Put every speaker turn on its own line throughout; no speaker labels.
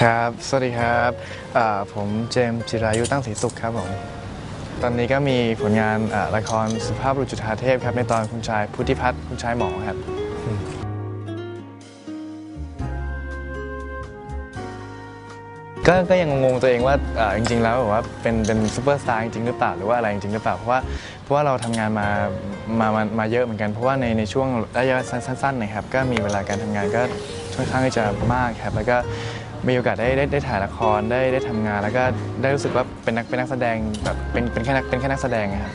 ครับ สวัสดีครับผมเจมส์จิรายุตั้งศรีสุขครับผม ตอนนี้ก็มีผลงานละครสุภาพบุรุษจุฑาเทพครับ ในตอนคุณชายพุทธิพัฒน์คุณชายหมอครับ ก็ก็ยังงงตัวเองว่าจริง ๆ แล้วแบบว่าเป็นเป็นซูเปอร์สตาร์จริงหรือเปล่าหรือว่าอะไรจริงหรือเปล่าเพราะว่าเพราะว่าเราทำงานมามามามาเยอะเหมือนกันเพราะว่าในในช่วงระยะสั้นๆนะครับก็มีเวลาการทำงานก็ค่อนข้างที่จะมากครับแล้วก็ มีโอกาสได้ได้ได้ถ่ายละครได้ได้ทำงานแล้วก็ได้รู้สึกว่าเป็นนักเป็นนักแสดงแบบเป็นเป็นแค่นักเป็นแค่นักแสดงอะครับ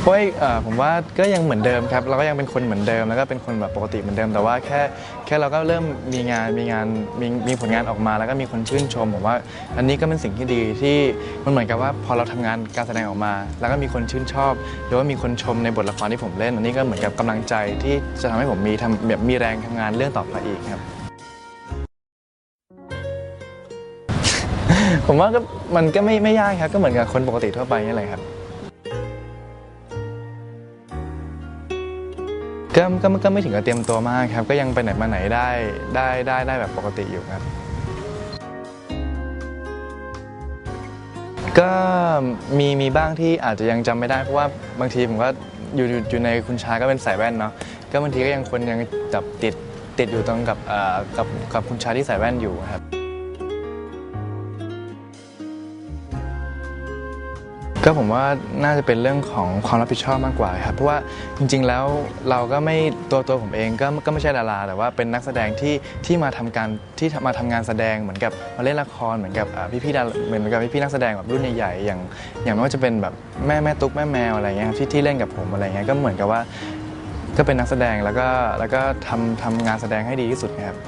เพราะว่าเอ่อผมว่าก็ยังเหมือนเดิมครับเราก็ยังเป็นคนเหมือนเดิมแล้วก็เป็นคนแบบปกติเหมือนเดิมแต่ว่าแค่แค่เราก็เริ่มมีงานมีงานมีมีผลงานออกมา แล้วก็มีคนชื่นชมผมว่า อันนี้ก็เป็นสิ่งที่ดีที่มันเหมือนกับว่าพอเราทำงานการแสดงออกมา แล้วก็มีคนชื่นชอบ หรือว่ามีคนชมในบทละครที่ผมเล่น อันนี้ก็เหมือนกับกำลังใจที่จะทำให้ผมมีทำแบบมีแรงทำงานเรื่องต่อไปอีกครับผมว่าก็มันก็ไม่ไม่ยากครับก็เหมือนกับคนปกติทั่วไปนี่แหละครับ ก็ก็ก็ไม่ถึงกับเตรียมตัวมากครับ ก็ยังไปไหนมาไหนได้ได้ได้ได้แบบปกติอยู่ครับ ก็มีมีบ้างที่อาจจะยังจำไม่ได้เพราะว่าบางทีผมก็อยู่อยู่อยู่ในคุณชาก็เป็นสายแว่นเนาะก็บางทีก็ยังคนยังจับติดติดอยู่ตรงกับเอ่อกับกับคุณชาที่ใส่แว่นอยู่ครับ ก็ผมว่าน่าจะเป็นเรื่องของความรับผิดชอบมากกว่าครับเพราะว่าจริง ๆ แล้วเราก็ไม่ตัวตัวผมเองก็ก็ไม่ใช่ดาราแต่ว่าเป็นนักแสดงที่ที่มาทำการที่มาทำงานแสดงเหมือนกับมาเล่นละครเหมือนกับอ่พี่ๆดาราเหมือนกับพี่ๆนักแสดงแบบรุ่นใหญ่ๆอย่างอย่างไม่ว่าจะเป็นแบบแม่แม่ตุ๊กแม่แมวอะไรเงี้ยครับที่ที่เล่นกับผมอะไรเงี้ยก็เหมือนกับว่าก็เป็นนักแสดงแล้วก็แล้วก็ทำทำงานแสดงให้ดีที่สุดครับ